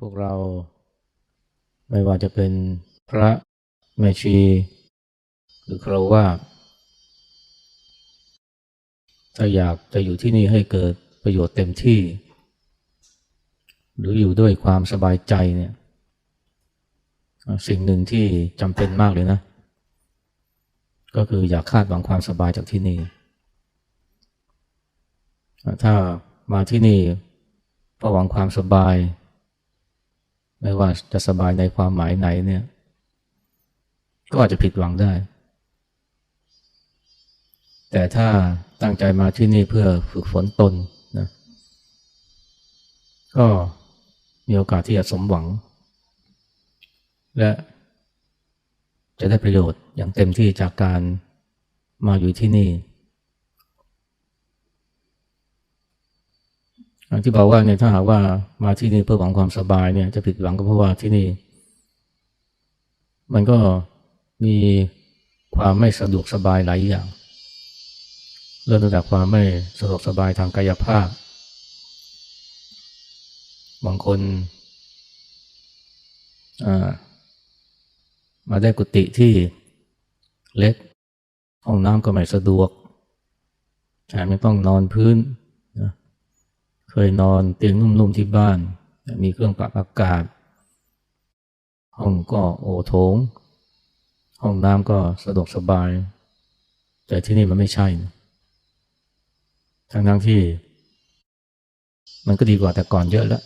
พวกเราไม่ว่าจะเป็นพระแม่ชี หรือคราวาถ้าอยากจะอยู่ที่นี่ให้เกิดประโยชน์เต็มที่ หรืออยู่ด้วยความสบายใจเนี่ยสิ่งหนึ่งที่จำเป็นมากเลยนะ ก็คืออย่าคาดหวังความสบายจากที่นี่ ถ้ามาที่นี่เพราะหวังความสบาย ไม่ว่าจะสบายในความหมายไหนเนี่ย ก็อาจจะผิดหวังได้ แต่ถ้าตั้งใจมาที่นี่เพื่อฝึกฝนตนนะก็มีโอกาสที่จะสมหวัง และจะได้ประโยชน์อย่างเต็มที่จากการมาอยู่ที่นี่ ที่บอกว่าเนี่ยถ้าหากว่ามาที่นี่เพื่อหวังความสบายเนี่ยจะผิดหวังก็เพราะว่าที่นี่ มันก็มีความไม่สะดวกสบายหลายอย่าง เริ่มตั้งแต่ความไม่สะดวกสบายทางกายภาพ บางคนมาได้กุฏิที่เล็ก ห้องน้ำก็ไม่สะดวกแถมยังต้องนอนพื้น ยนอนเตียงนุ่มๆที่บ้าน มีเครื่องปรับอากาศ ห้องก็โอโถง ห้องน้ำก็สะดวกสบาย แต่ที่นี่มันไม่ใช่ ทั้งทั้งที่ มันก็ดีกว่าแต่ก่อนเยอะแล้ว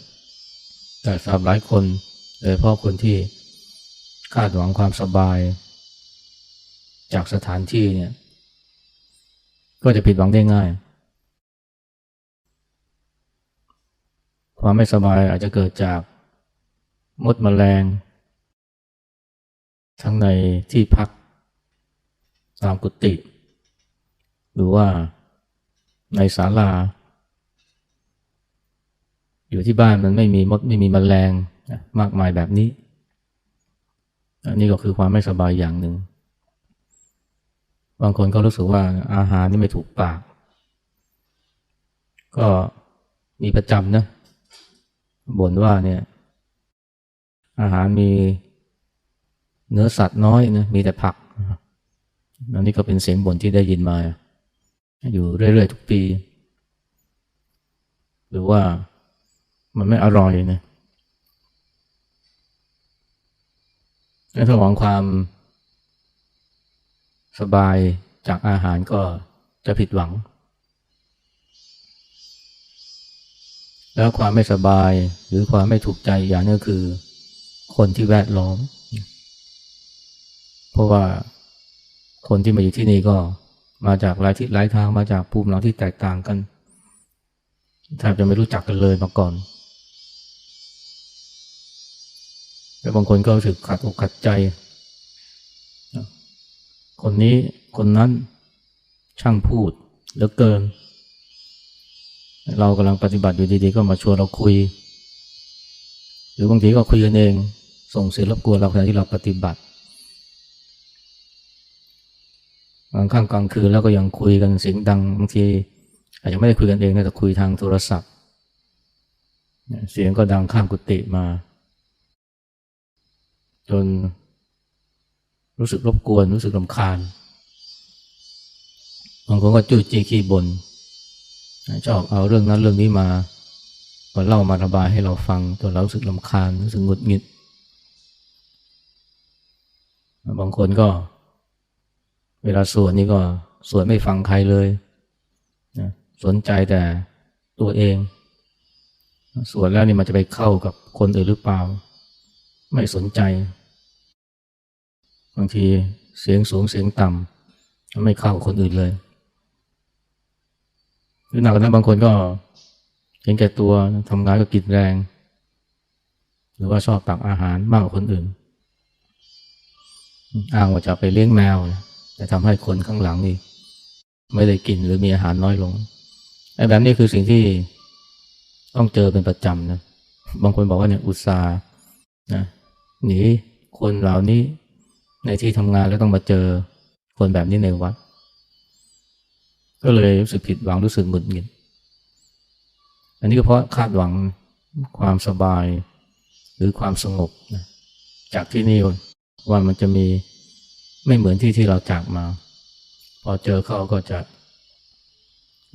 แต่สำหรับหลายคนโดยเฉพาะคนที่คาดหวังความสบาย จากสถานที่เนี่ย ก็จะผิดหวังได้ง่าย ความไม่สบายอาจจะเกิดจากมดแมลง ทั้งในที่พัก ตามกุฏิ หรือว่าในศาลา อยู่ที่บ้านมันไม่มีมดไม่มีมแมลงมากมายแบบนี้ อันนี้ก็คือความไม่สบายอย่างหนึ่ง บางคนก็รู้สึกว่าอาหารนี่ไม่ถูกปาก ก็มีประจำนะ บ่นว่าเนี่ยอาหารมีเนื้อสัตว์น้อยนะมีแต่ผักอันนี้ก็เป็นเสียงบ่นที่ได้ยินมา อยู่เรื่อยๆทุกปี หรือว่ามันไม่อร่อยนะถ้าหวังความสบายจากอาหารก็จะผิดหวัง แล้วความไม่สบายหรือความไม่ถูกใจอย่างนี้คือ คนที่แวดล้อม เพราะว่าคนที่มาอยู่ที่นี่ก็มาจากหลายทิศหลายทางมาจากภูมิหลังที่แตกต่างกันแทบจะไม่รู้จักกันเลยมาก่อนแต่บางคนก็รู้สึกขัดอกขัดใจ คนนี้คนนั้นช่างพูดเหลือเกิน เรากำลังปฏิบัติอยู่ดีๆ ก็มาชวนเราคุย หรือบางทีก็คุยกันเอง ส่งเสียงรบกวนเราขณะที่เราปฏิบัติบางครั้งกลางคืนแล้วก็ยังคุยกันเสียงดังบางทีอาจจะไม่ได้คุยกันเองนะแต่คุยทางโทรศัพท์ เสียงก็ดังข้ามกุฏิมา จนรู้สึกรบกวนรู้สึกลำคาญบางคนก็จุ้จี้ขี้บน ชอบเอาเรื่องนั้นเรื่องนี้มามาเล่ามาระบายให้เราฟังจนเราสึกลำคาญรู้สึกหงุดหงิด บางคนก็ เวลาสวดนี่ก็สวดไม่ฟังใครเลยนะสนใจแต่ตัวเอง สวดแล้วนี่มันจะไปเข้ากับคนอื่นหรือเปล่า ไม่สนใจ บางทีเสียงสูงเสียงต่ำไม่เข้ากับคนอื่นเลย หรือหนักกว่านั้นบางคนก็เห็นแก่ตัวทำงานก็กินแรง หรือว่าชอบตักอาหารมากกว่าคนอื่น อ้างว่าจะไปเลี้ยงแมว แต่ทำให้คนข้างหลังนี่ไม่ได้กินหรือมีอาหารน้อยลงไอ้แบบนี้คือสิ่งที่ต้องเจอเป็นประจำนะบางคนบอกว่าเนี่ยอุตส่าห์นะหนีคนเหล่านี้ในที่ทำงานแล้วต้องมาเจอคนแบบนี้ในวัด ก็เลยรู้สึกผิดหวังรู้สึกหงุดหงิดอันนี้ก็เพราะคาดหวังความสบายหรือความสงบนะจากที่นี่ว่ามันจะมีไม่เหมือนที่ที่เราจากมา พอเจอเขาก็จะ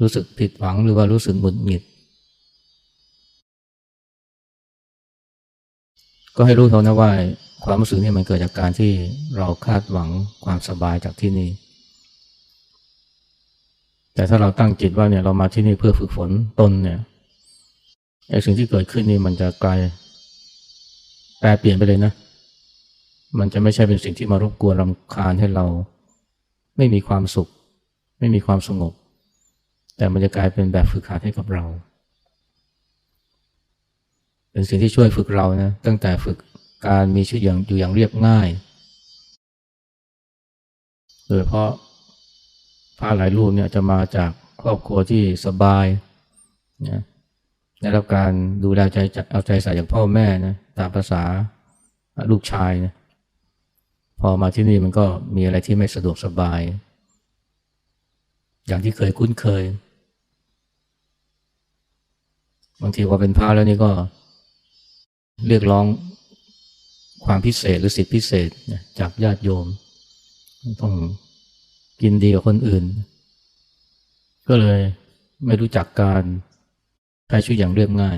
รู้สึกผิดหวังหรือว่ารู้สึกหงุดหงิด ก็ให้รู้เท่านะว่าความรู้สึกนี่มันเกิดจากการที่เราคาดหวังความสบายจากที่นี่ แต่ถ้าเราตั้งจิตว่าเนี่ยเรามาที่นี่เพื่อฝึกฝนตนเนี่ยไอ้สิ่งที่เกิดขึ้นนี่มันจะกลายแปลเปลี่ยนไปเลยนะ มันจะไม่ใช่เป็นสิ่งที่มารบกวนรำคาญให้เรา ไม่มีความสุข ไม่มีความสงบ แต่มันจะกลายเป็นแบบฝึกหัดให้กับเรา เป็นสิ่งที่ช่วยฝึกเรานะตั้งแต่ฝึกการมีชีวิตอย่างอยู่อย่างเรียบง่าย โดยเพราะ พระหลายรูปเนี่ยจะมาจากครอบครัวที่สบายนะได้รับการดูแลใจเอาใจใส่จากพ่อแม่นะตามภาษาลูกชายนะพอมาที่นี่มันก็มีอะไรที่ไม่สะดวกสบาย อย่างที่เคยคุ้นเคยบางทีพอเป็นพระแล้วนี่ก็ เรียกร้องความพิเศษหรือสิทธิพิเศษจากญาติโยม ต้อง กินดีกว่าคนอื่น ก็เลยไม่รู้จักการใช้ชีวิตอย่างเรียบง่าย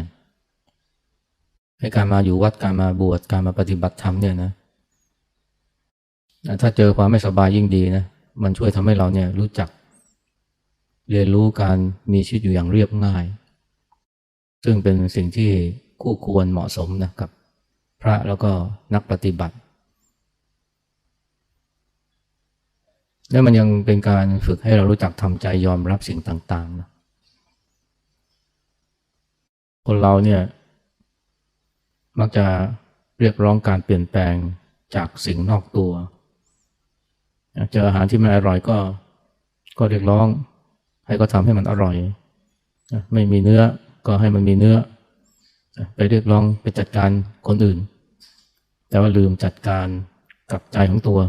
ให้การมาอยู่วัดการมาบวชการมาปฏิบัติธรรมเนี่ยนะถ้าเจอความไม่สบายยิ่งดีนะมันช่วยทำให้เราเนี่ยรู้จัก เรียนรู้การมีชีวิตอยู่อย่างเรียบง่าย ซึ่งเป็นสิ่งที่คู่ควรเหมาะสมนะกับ พระแล้วก็นักปฏิบัติ แล้วมันยังเป็นการฝึกให้เรารู้จักทำใจยอมรับสิ่งต่างๆนะคนเราเนี่ยมักจะเรียกร้องการเปลี่ยนแปลงจากสิ่งนอกตัว เจออาหารที่ไม่อร่อยก็ก็เรียกร้อง ให้ก็ทำให้มันอร่อย ไม่มีเนื้อก็ให้มันมีเนื้อ ไปเรียกร้องไปจัดการคนอื่น แต่ว่าลืมจัดการกับใจของตัว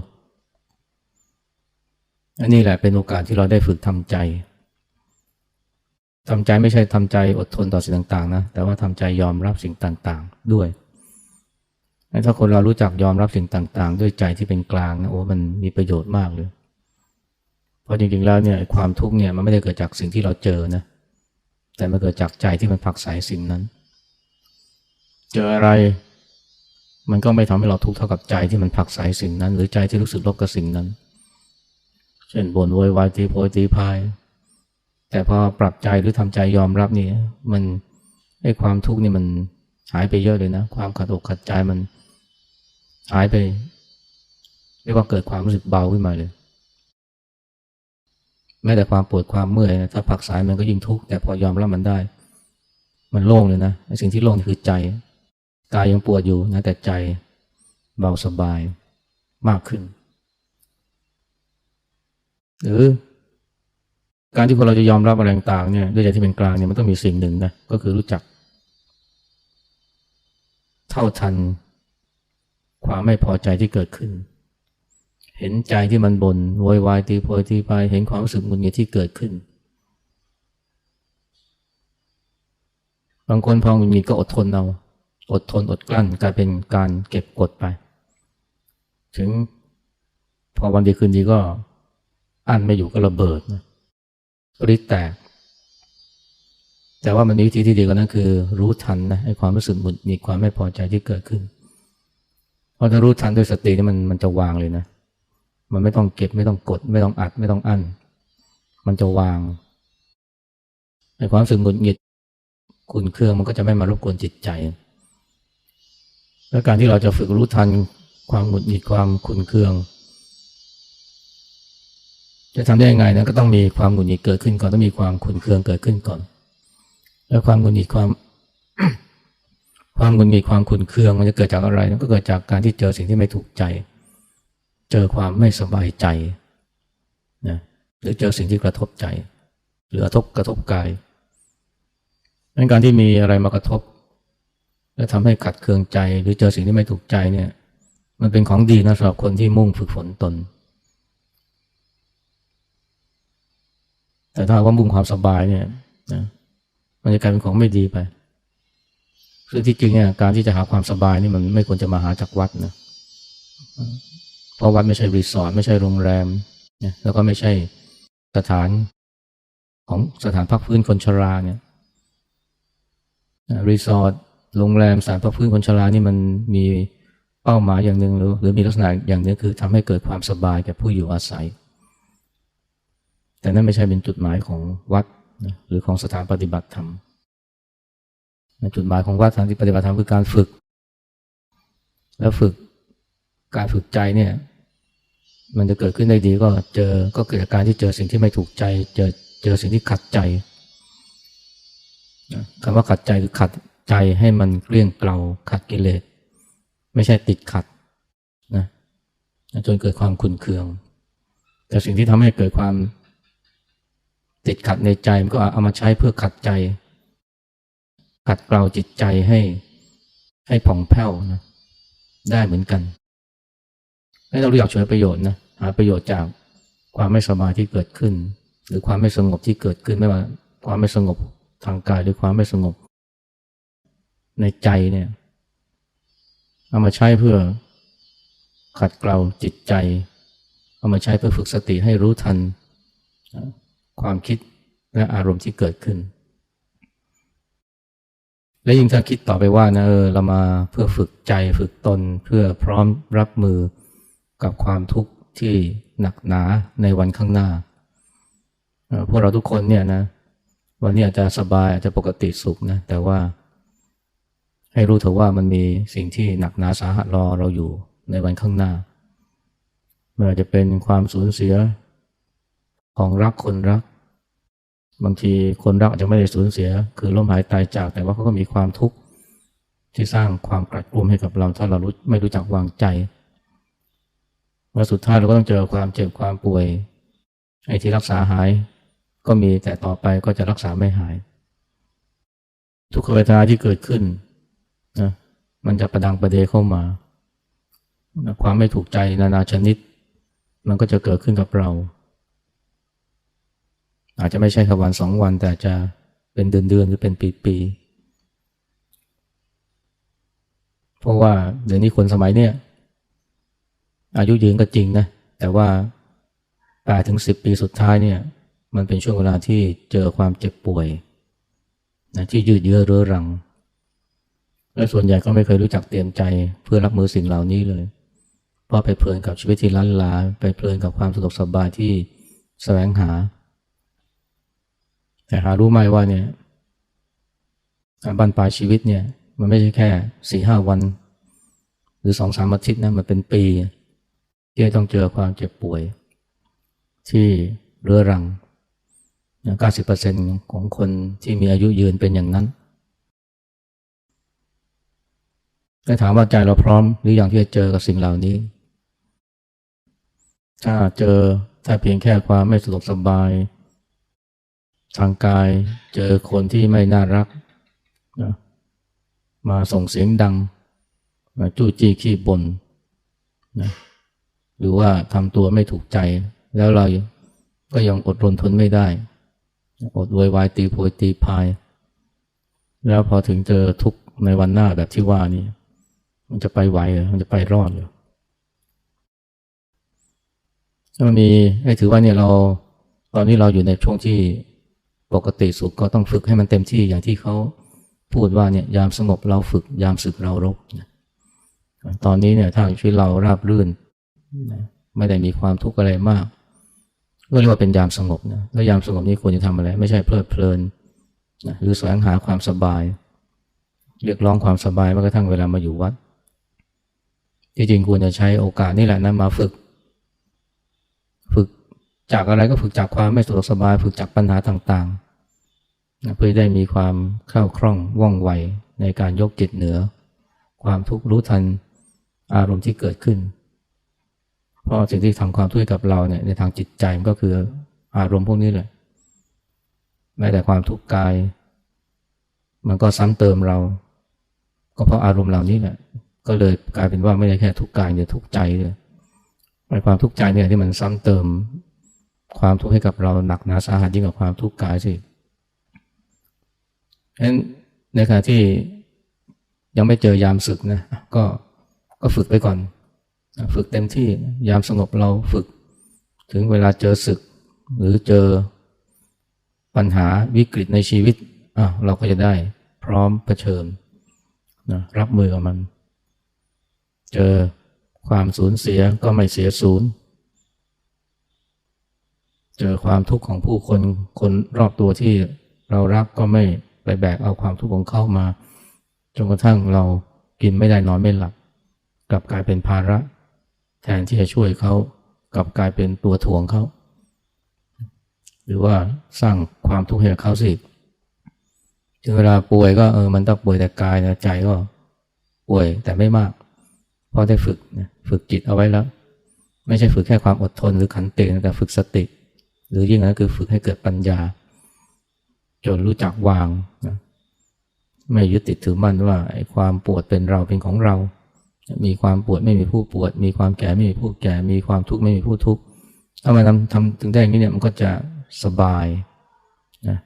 อันนี้แหละเป็นโอกาสที่เราได้ฝึกทำใจทำใจไม่ใช่ทำใจอดทนต่อสิ่งต่างๆนะ แต่ว่าทำใจยอมรับสิ่งต่างๆ ด้วย ถ้าคนเรารู้จักยอมรับสิ่งต่างๆ ด้วยใจที่เป็นกลางนะโอ้มันมีประโยชน์มากเลย เพราะจริงๆแล้วเนี่ยความทุกข์เนี่ยมันไม่ได้เกิดจากสิ่งที่เราเจอนะ แต่มันเกิดจากใจที่มันผักใสสิ่งนั้น เจออะไร มันก็ไม่ทำให้เราทุกข์เท่ากับใจที่มันผักใสสิ่งนั้น หรือใจที่รู้สึกลบกับสิ่งนั้น เช่นบ่นโวยวายตีโพยตีพาย แต่พอปรับใจหรือทำใจยอมรับนี่มันไอ้ความทุกข์นี่มันหายไปเยอะเลยนะ ความขัดอกขัดใจมันหายไปเรียกว่าเกิดความรู้สึกเบาขึ้นมาเลยแม้แต่ความปวดความเมื่อยถ้าผักสายมันก็ยิ่งทุกข์แต่พอยอมรับมันได้ มันโล่งเลยนะสิ่งที่โล่งคือใจกายยังปวดอยู่นะแต่ใจเบาสบายมากขึ้น หรือการที่คนเราจะยอมรับอะไรต่างเนี่ยด้วยใจที่เป็นกลางเนี่ยมันต้องมีสิ่งหนึ่งนะก็คือรู้จัก เท่าทัน ความไม่พอใจที่เกิดขึ้น เห็นใจที่มันบน่นโวยวายตีโพยตีพายเห็นความรู้สึกมุนเงียที่เกิดขึ้น บางคนพอมุนเงีก็อดทนเอาอดทนอดกลั้นกลายเป็นการเก็บกดไป ถึงพอวันดีคืนดีก็ อั้นไม่อยู่ก็ระเบิดนะริดแตก แต่ว่ามันมีวิธีที่ดีกว่านั้นคือ รู้ทันนะไอ้ความรู้สึกหมุดหงิดความไม่พอใจที่เกิดขึ้นเพราะถ้ารู้ทันด้วยสตินี่มันมันจะวางเลยนะ มันไม่ต้องเก็บไม่ต้องกด ไม่ต้องอัดไม่ต้องอั้น มันจะวางไอ้ความรู้สึกหมุดหงิดขุนเครื่องมันก็จะไม่มารบกวนจิตใจ และการที่เราจะฝึกรู้ทันความหมุดหงิดความขุนเครื่อง จะทำได้ยังไงนะก็ต้องมีความหงุดหงิดเกิดขึ้นก่อนต้องมีความขุนเคืองเกิดขึ้นก่อน แล้วความหงุดหงิดความ ความหงุดหงิดความขุนเคือง มันจะเกิดจากอะไรก็เกิดจากการที่เจอสิ่งที่ไม่ถูกใจ เจอความไม่สบายใจนะหรือเจอสิ่งที่กระทบใจ หรือกระทบกระทบกายดังการที่มีอะไรมากระทบ แล้วทำให้ขัดเคืองใจ หรือเจอสิ่งที่ไม่ถูกใจเนี่ย มันเป็นของดีนะสำหรับคนที่มุ่งฝึกฝนตน แต่ถ้าว่ามุ่งความสบายเนี่ยนะมันจะกลายเป็นของไม่ดีไปซึ่งที่จริงเนี่ยการที่จะหาความสบายนี่มันไม่ควรจะมาหาจากวัดนะเพราะวัดไม่ใช่รีสอร์ทไม่ใช่โรงแรมนะแล้วก็ไม่ใช่สถานของสถานพักพื้นคนชราเนี่ยรีสอร์ทโรงแรมสถานพักพื้นคนชรานี่มันมีเป้าหมายอย่างหนึ่งหรือหรือมีลักษณะอย่างนึงคือทำให้เกิดความสบายแก่ผู้อยู่อาศัย แต่นั่นไม่ใช่เป็นจุดหมายของวัดนะหรือของสถานปฏิบัติธรรมจุดหมายของวัดสถานที่ปฏิบัติธรรมคือการฝึก แล้วฝึกการฝึกใจเนี่ยมันจะเกิดขึ้นได้ดีก็เจอก็เกิดจากการที่เจอสิ่งที่ไม่ถูกใจ เจอเจอสิ่งที่ขัดใจคำว่าขัดใจคือขัดใจให้มันเกลี้ยงเกลาขัดกิเลสไม่ใช่ติดขัดนะจนเกิดความขุนเคือง แต่สิ่งที่ทำให้เกิดความ ติดขัดในใจมันก็เอามาใช้เพื่อขัดใจ ขัดเกลาจิตใจให้ให้ผ่องแผ้วนะได้เหมือนกันให้เราเรียกช่วยประโยชน์นะหาประโยชน์จากความไม่สบายที่เกิดขึ้น หรือความไม่สงบที่เกิดขึ้นไม่ว่าความไม่สงบทางกายหรือความไม่สงบ ในใจเนี่ยเอามาใช้เพื่อขัดเกลาจิตใจ เอามาใช้เพื่อฝึกสติให้รู้ทัน ความคิดและอารมณ์ที่เกิดขึ้น และยิ่งถ้าคิดต่อไปว่านะเออเรามาเพื่อฝึกใจฝึกตนเพื่อพร้อมรับมือกับความทุกข์ที่หนักหนาในวันข้างหน้า พวกเราทุกคนเนี่ยนะวันนี้อาจจะสบายอาจจะปกติสุขนะแต่ว่าให้รู้เถอะว่ามันมีสิ่งที่หนักหนาสาหัสรอเราอยู่ในวันข้างหน้าไม่ว่าจะเป็นความสูญเสีย ของรักคนรัก บางทีคนรักอาจจะไม่ได้สูญเสีย คือล้มหายตายจากแต่ว่าเขาก็มีความทุกข์ที่สร้างความกระตุ้มให้กับเราถ้าเรารู้ไม่รู้จักวางใจว่าสุดท้ายเราก็ต้องเจอความเจ็บความป่วยไอ้ที่รักษาหายก็มีแต่ต่อไปก็จะรักษาไม่หาย ทุกขเวทนาที่เกิดขึ้นนะมันจะประดังประเดเข้ามาความไม่ถูกใจนานาชนิด มันก็จะเกิดขึ้นกับเรา อาจจะไม่ใช่แค่วันสองวัน แต่จะเป็นเดือนเดือนหรือเป็นปีปีเพราะว่าเดี๋ยวนี้คนสมัยเนี้ยอายุยืนก็จริงนะ แต่ว่าแปดถึงสิบปีสุดท้ายเนี่ยมันเป็นช่วงเวลาที่เจอความเจ็บป่วยนะที่ยืดเยื้อเรื้อรัง และส่วนใหญ่ก็ไม่เคยรู้จักเตรียมใจเพื่อรับมือสิ่งเหล่านี้เลย เพราะไปเพลินกับชีวิตที่ล้านลา ไปเพลินกับความสะดวกสบายที่แสวงหา แต่หารู้ไหมว่าเนี่ยบันปลายชีวิตเนี่ย มันไม่ใช่แค่สี่ห้าวัน หรือสองสามอาทิตย์นะมันเป็นปี ที่ต้องเจอความเจ็บป่วย ที่เรื้อรัง90%ของคนที่มีอายุยืนเป็นอย่างนั้นแ้ถามว่าใจเราพร้อมหรืออย่างที่จะเจอกับสิ่งเหล่านี้ ถ้าเจอถ้าเพียงแค่ความไม่สะดวกสบาย ทางกายเจอคนที่ไม่น่ารักนะมาส่งเสียงดังมาจู้จี้ขี้บน่นนะหรือว่าทำตัวไม่ถูกใจ แล้วเราก็ยังอดรนทนไม่ได้ อดวยวายตีโพยตีพาย แล้วพอถึงเจอทุกข์ในวันหน้าแบบที่ว่านี่มันจะไปไหวหรือมันจะไปรอดหรือถ้ามันมีให้ถือว่าเนี่ยเรา ตอนนี้เราอยู่ในช่วงที่ ปกติสุขก็ต้องฝึกให้มันเต็มที่อย่างที่เขาพูดว่าเนี่ยยามสงบเราฝึกยามศึกเรารบตอนนี้เนี่ยถ้าชีวิตเราราบรื่นไม่ได้มีความทุกข์อะไรมากก็เรียกว่าเป็นยามสงบนะแล้วยามสงบนี้ควรจะทำอะไร ไม่ใช่เพลิดเพลินนะหรือแสวงหาความสบาย เรียกร้องความสบายแม้กระทั่งเวลามาอยู่วัดที่จริงควรจะใช้โอกาสนี่แหละนะมาฝึก จากอะไรก็ฝึกจากความไม่สะดวกสบาย ฝึกจากปัญหาต่างๆ เพื่อได้มีความเข้าคล่องว่องไวในการยกจิตเหนือ ความทุกข์รู้ทันอารมณ์ที่เกิดขึ้น เพราะสิ่งที่ทำความทุกข์กับเราเนี่ยในทางจิตใจมันก็คืออารมณ์พวกนี้แหละแม้แต่ความทุกข์กาย มันก็ซ้ำเติมเรา ก็เพราะอารมณ์เหล่านี้แหละก็เลยกลายเป็นว่าไม่ได้แค่ทุกข์กายเนี่ยทุกข์ใจเลยความทุกข์ใจเนี่ยที่มันซ้ำเติม ความทุกข์ให้กับเราหนักหนาสาหัสยิ่งกว่าความทุกข์กายสิฉะนั้นในขณะที่ยังไม่เจอยามศึกนะก็ก็ฝึกไปก่อน ฝึกเต็มที่ยามสงบเราฝึก ถึงเวลาเจอศึก หรือเจอปัญหาวิกฤตในชีวิตอะเราก็จะได้พร้อมเผชิญนะรับมือกับมัน เจอความสูญเสียก็ไม่เสียศูนย์ เจอความทุกข์ของผู้คนคนรอบตัวที่เรารักก็ไม่ไปแบกเอาความทุกข์ของเขามา จนกระทั่งเรากินไม่ได้นอนไม่หลับกลับกลายเป็นภาระ แทนที่จะช่วยเขากลับกลายเป็นตัวถ่วงเขาหรือว่าสร้างความทุกข์ให้กับเขาสิถึงเวลาป่วยก็เออมันต้องป่วยแต่กายนะใจก็ป่วยแต่ไม่มาก เพราะได้ฝึกนะฝึกจิตเอาไว้แล้ว ไม่ใช่ฝึกแค่ความอดทนหรือขันตินะแต่ฝึกสติ หรือยิ่งนั้นคือฝึกให้เกิดปัญญา จนรู้จักวางนะไม่ยึดติดถือมั่นว่าไอ้ความปวดเป็นเราเป็นของเรา มีความปวดไม่มีผู้ปวด มีความแก่ไม่มีผู้แก่ มีความทุกข์ไม่มีผู้ทุกข์ถ้ามันทำทำถึงได้อย่างนี้เนี่ยมันก็จะสบายนะ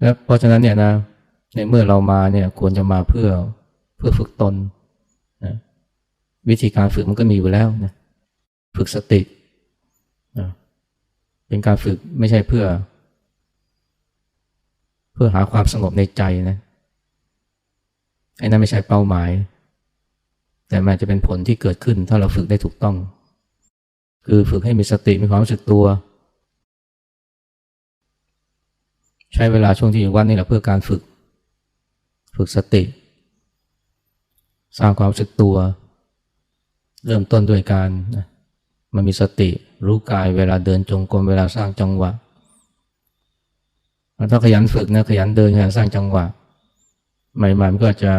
แล้วเพราะฉะนั้นเนี่ยนะในเมื่อเรามาเนี่ยควรจะมาเพื่อเพื่อฝึกตนนะวิธีการฝึกมันก็มีอยู่แล้วนะ ฝึกสตินะเป็นการฝึกไม่ใช่เพื่อ เพื่อหาความสงบในใจนะไอ้นั่นไม่ใช่เป้าหมาย แต่มันจะเป็นผลที่เกิดขึ้น ถ้าเราฝึกได้ถูกต้อง คือฝึกให้มีสติมีความรู้สึกตัว ใช้เวลาช่วงที่อยู่วัดนี่แหละเพื่อการฝึก ฝึกสติ สร้างความรู้สึกตัว เริ่มต้นด้วยการนะ มันมีสติรู้กายเวลาเดินจงกรมเวลาสร้างจังหวะถ้าขยันฝึกนะขยันเดินขยันสร้างจังหวะ ใหม่ๆมันก็จะ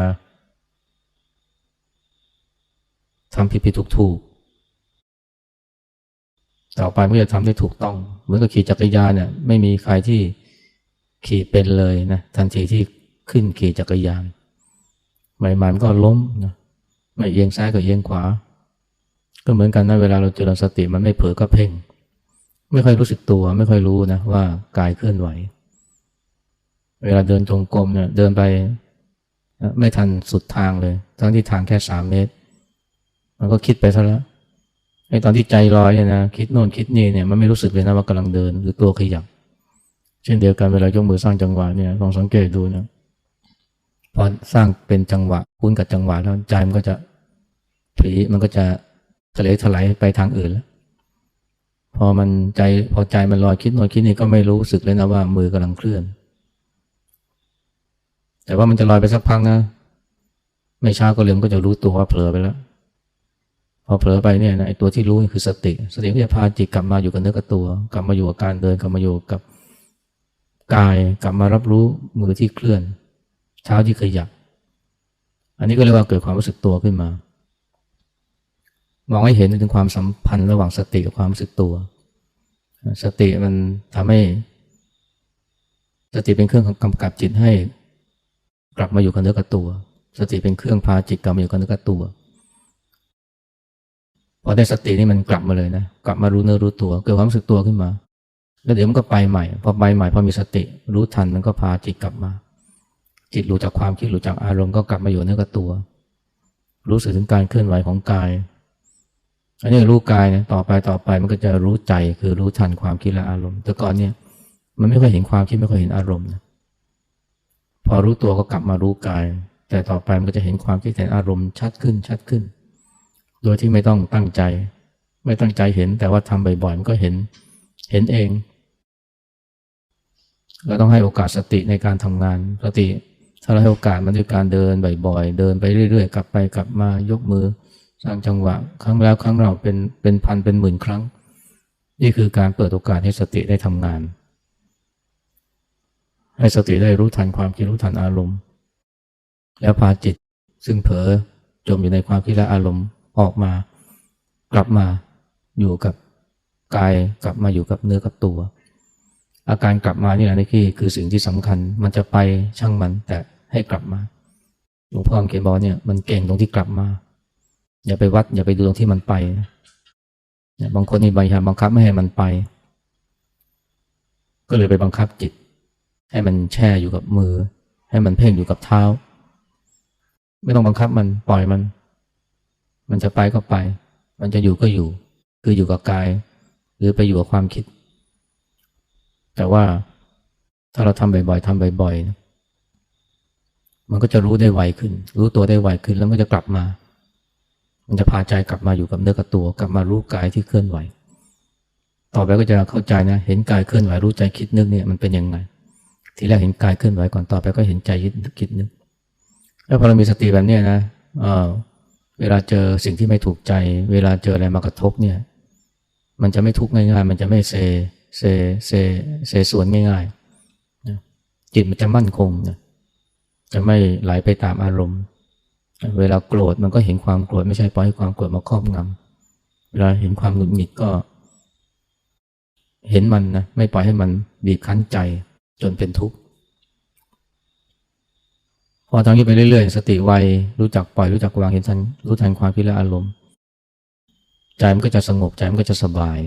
ทำผิดผิดถูกถูกต่อไปมันจะทำได้ถูกต้อง เหมือนกับขี่จักรยานเนี่ยไม่มีใครที่ขี่เป็นเลยนะทันทีที่ขึ้นขี่จักรยาน ใหม่ๆมันก็ล้มนะไม่เอียงซ้ายก็เอียงขวา ก็เหมือนกันนะเวลาเราเจริญสติมันไม่เผลอก็เพ่ง ไม่ค่อยรู้สึกตัว ไม่ค่อยรู้นะว่ากายเคลื่อนไหว เวลาเดินจงกรมเนี่ยเดินไปไม่ทันสุดทางเลย ทั้งที่ทางแค่สามเมตร มันก็คิดไปซะแล้วไอ้ตอนที่ใจลอยเนี่ยนะคิดโน่นคิดนี่เนี่ยมันไม่รู้สึกเลยนะว่ากำลังเดินหรือตัวขยับเช่นเดียวกันเวลายกมือสร้างจังหวะเนี่ยลองสังเกตดูนะพอสร้างเป็นจังหวะคุ้นกับจังหวะแล้วใจมันก็จะผีมันก็จะ ทะเลถลายไปทางอื่นแล้วพอมันใจพอใจมันลอยคิดโน่นคิดนี่ก็ไม่รู้สึกเลยนะว่ามือกำลังเคลื่อน แต่ว่ามันจะลอยไปสักพักนะ ไม่ช้าก็เร็วก็จะรู้ตัวว่าเผลอไปแล้ว พอเผลอไปเนี่ยนะไอ้ตัวที่รู้คือสติ สติก็จะพาจิตกลับมาอยู่กับเนื้อกับตัว กลับมาอยู่กับการเดินกลับมาอยู่กับกายกลับมารับรู้มือที่เคลื่อน เท้าที่ขยับ อันนี้ก็เรียกว่าเกิดความรู้สึกตัวขึ้นมา มองให้เห็นถึงความสัมพันธ์ระหว่างสติกับความรู้สึกตัว สติมันทำให้ สติเป็นเครื่องกำกับจิตให้ กลับมาอยู่กับเนื้อกับตัว สติเป็นเครื่องพาจิตกลับมาอยู่กับเนื้อกับตัวพอได้สตินี่มันกลับมาเลยนะกลับมารู้เนื้อรู้ตัวเกิดความรู้สึกตัวขึ้นมา แล้วเดี๋ยวมันก็ไปใหม่พอไปใหม่พอมีสติ รู้ทันมันก็พาจิตกลับมา จิตรู้จากความคิดรู้จากอารมณ์ก็กลับมาอยู่เนื้อกับตัว รู้สึกถึงการเคลื่อนไหวของกาย อันนี้รู้กายนะต่อไปต่อไปมันก็จะรู้ใจคือรู้ทันความคิดและอารมณ์ แต่ก่อนเนี่ยมันไม่ค่อยเห็นความคิดไม่ค่อยเห็นอารมณ์นะพอรู้ตัวก็กลับมารู้กาย แต่ต่อไปมันก็จะเห็นความคิดเห็นอารมณ์ชัดขึ้นชัดขึ้น โดยที่ไม่ต้องตั้งใจ ไม่ตั้งใจเห็นแต่ว่าทำบ่อยๆมันก็เห็นเห็นเองเราต้องให้โอกาสสติในการทำงานสติถ้าเราให้โอกาสมันด้วยการเดินบ่อยๆ เดินไปเรื่อยๆ กลับไปกลับมายกมือ สร้างจังหวะ ครั้งแล้วครั้งเราเป็นเป็นพันเป็นหมื่นครั้ง นี่คือการเปิดโอกาสให้สติได้ทำงาน ให้สติได้รู้ทันความคิดรู้ทันอารมณ์ แล้วพาจิตซึ่งเผลอจมอยู่ในความคิดและอารมณ์ออกมา กลับมาอยู่กับกายกลับมาอยู่กับเนื้อกับตัว อาการกลับมานี่แหละนี่คือคือสิ่งที่สำคัญ มันจะไปช่างมันแต่ให้กลับมาหลวงพ่อเขียนบอกเนี่ยมันเก่งตรงที่กลับมา อย่าไปวัด อย่าไปดูตรงที่มันไปเนี่ยบางคนนี่บางอย่างบังคับไม่ให้มันไป ก็เลยไปบังคับจิต ให้มันแช่อยู่กับมือ ให้มันเพ่งอยู่กับเท้า ไม่ต้องบังคับมันปล่อยมัน มันจะไปก็ไป มันจะอยู่ก็อยู่ คืออยู่กับกาย หรือไปอยู่กับความคิด แต่ว่าถ้าเราทำบ่อยๆทำบ่อยๆมันก็จะรู้ได้ไวขึ้น รู้ตัวได้ไวขึ้นแล้วมันก็จะกลับมา มันจะพาใจกลับมาอยู่กับเนื้อกับตัว กลับมารู้กายที่เคลื่อนไหว ต่อไปก็จะเข้าใจนะ เห็นกายเคลื่อนไหวรู้ใจคิดนึกเนี่ยมันเป็นยังไง ทีแรกเห็นกายเคลื่อนไหวก่อนต่อไปก็เห็นใจคิดนึก แล้วพอเรามีสติแบบนี้นะเออเวลาเจอสิ่งที่ไม่ถูกใจ เวลาเจออะไรมากระทบเนี่ย มันจะไม่ทุกข์ง่ายๆ มันจะไม่เซเซเซเซส่วนง่ายๆจิตมันจะมั่นคงนะจะไม่ไหลไปตามอารมณ์ เวลาโกรธมันก็เห็นความโกรธไม่ใช่ปล่อยให้ความโกรธมาครอบงำเวลาเห็นความหงุดหงิดก็ เห็นมันนะไม่ปล่อยให้มันบีบคั้นใจจนเป็นทุกข์พอทำนี้ไปเรื่อยๆ สติไวรู้จักปล่อยรู้จักวางเห็นทันรู้ทันความคิดและอารมณ์ ใจมันก็จะสงบใจมันก็จะสบาย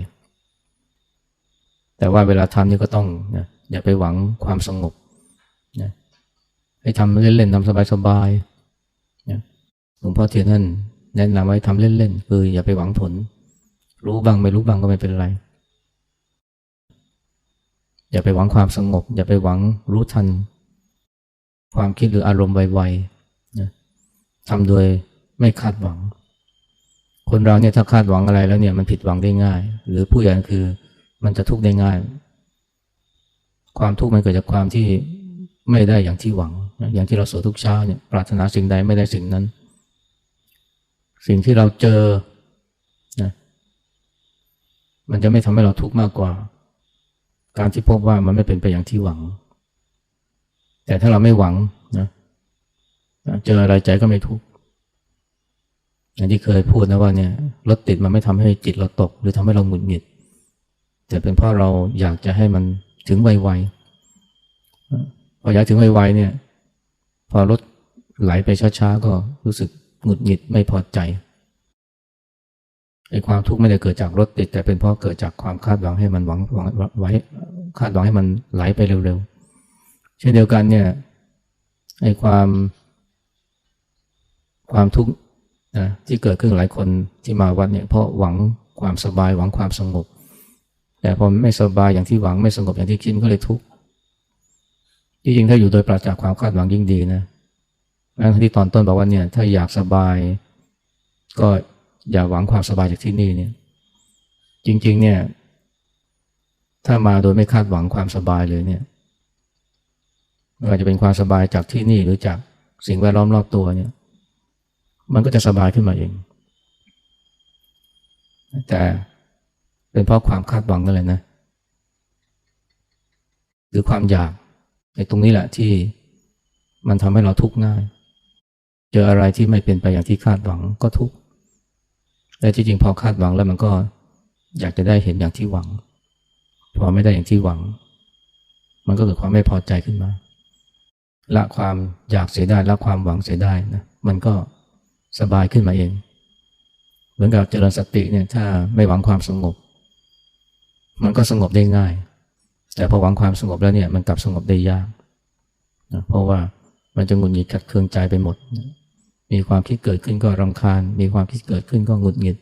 แต่ว่าเวลาทำนี่ก็ต้องนะอย่าไปหวังความสงบนะให้ทำเล่นๆทำสบายๆ หลวงพ่อเทียนท่านแนะนำไว้ทำเล่นๆคืออย่าไปหวังผล รู้บ้างไม่รู้บ้างก็ไม่เป็นไร อย่าไปหวังความสงบ อย่าไปหวังรู้ทัน ความคิดหรืออารมณ์ไวๆนะทำโดยไม่คาดหวัง คนเราเนี่ยถ้าคาดหวังอะไรแล้วเนี่ยมันผิดหวังได้ง่าย หรือผู้ใหญ่คือมันจะทุกข์ได้ง่าย ความทุกข์มันเกิดจากความที่ไม่ได้อย่างที่หวัง อย่างที่เราสวดทุกเช้าเนี่ยปรารถนาสิ่งใดไม่ได้สิ่งนั้น สิ่งที่เราเจอนะมันจะไม่ทำให้เราทุกข์มากกว่า การที่พบว่ามันไม่เป็นไปอย่างที่หวัง แต่ถ้าเราไม่หวังนะเจออะไรใจก็ไม่ทุกข์อย่างที่เคยพูดนะว่าเนี่ยรถติดมันไม่ทำให้จิตเราตก หรือทำให้เราหงุดหงิด แต่เป็นเพราะเราอยากจะให้มันถึงไวๆพออยากถึงไวๆเนี่ย พอรถไหลไปช้าๆก็รู้สึก หงุดหงิดไม่พอใจไอ้ความทุกข์ไม่ได้เกิดจากรถติด แต่เป็นเพราะเกิดจากความคาดหวังให้มันหวังหวังไว้คาดหวังให้มันไหลไปเร็วๆเช่นเดียวกันเนี่ยไอ้ความความทุกข์นะที่เกิดขึ้นหลายคนที่มาวัดเนี่ยเพราะหวังความสบายหวังความสงบ แต่พอไม่สบายอย่างที่หวังไม่สงบอย่างที่คิดก็เลยทุกข์ที่จริงถ้าอยู่โดยปราศจากความคาดหวังยิ่งดีนะ นั่นที่ตอนต้นบอกว่าเนี่ย ถ้าอยากสบาย ก็อย่าหวังความสบายจากที่นี่เนี่ย จริง ๆ เนี่ย ถ้ามาโดยไม่คาดหวังความสบายเลยเนี่ยไม่ว่าจะเป็นความสบายจากที่นี่หรือจากสิ่งแวดล้อมรอบตัวเนี่ย มันก็จะสบายขึ้นมาเอง แต่เป็นเพราะความคาดหวังนั่นแหละนะ หรือความอยากในตรงนี้แหละที่มันทำให้เราทุกข์ง่าย เจออะไรที่ไม่เป็นไปอย่างที่คาดหวังก็ทุกข์แต่จริงๆพอคาดหวังแล้วมันก็อยากจะได้เห็นอย่างที่หวัง พอไม่ได้อย่างที่หวัง มันก็เกิดความไม่พอใจขึ้นมา ละความอยากเสียได้ละความหวังเสียได้นะมันก็สบายขึ้นมาเอง เหมือนกับเจริญสติเนี่ยถ้าไม่หวังความสงบ มันก็สงบได้ง่าย แต่พอหวังความสงบแล้วเนี่ยมันกลับสงบได้ยากนะเพราะว่ามันจะหงุดหงิดขัดเคืองใจไปหมด มีความคิดเกิดขึ้นก็รำคาญ มีความคิดเกิดขึ้นก็หงุดหงิด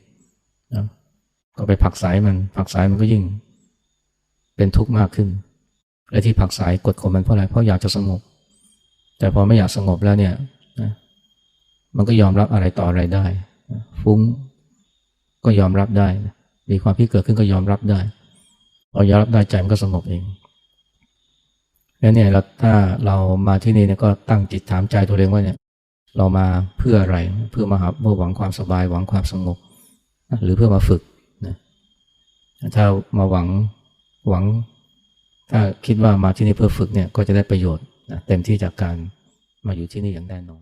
นะก็ไปผักสายมัน ผักสายมันก็ยิ่ง เป็นทุกข์มากขึ้น และที่ผักสายกดข่มมันเพราะอะไร เพราะอยากจะสงบ แต่พอไม่อยากสงบแล้วเนี่ยนะมันก็ยอมรับอะไรต่ออะไรได้ ฟุ้งก็ยอมรับได้ มีความคิดเกิดขึ้นก็ยอมรับได้ พอยอมรับได้ใจมันก็สงบเองแล้วเนี่ยเราถ้าเรามาที่นี่เนี่ยก็ตั้งจิตถามใจตัวเองว่าเนี่ย เรามาเพื่ออะไรเพื่อมาหาเพื่อหวังความสบายหวังความสงบหรือเพื่อมาฝึกนะถ้ามาหวังหวัง ถ้าคิดว่ามาที่นี่เพื่อฝึกเนี่ยก็จะได้ประโยชน์นะเต็มที่จากการมาอยู่ที่นี่อย่างแน่นอน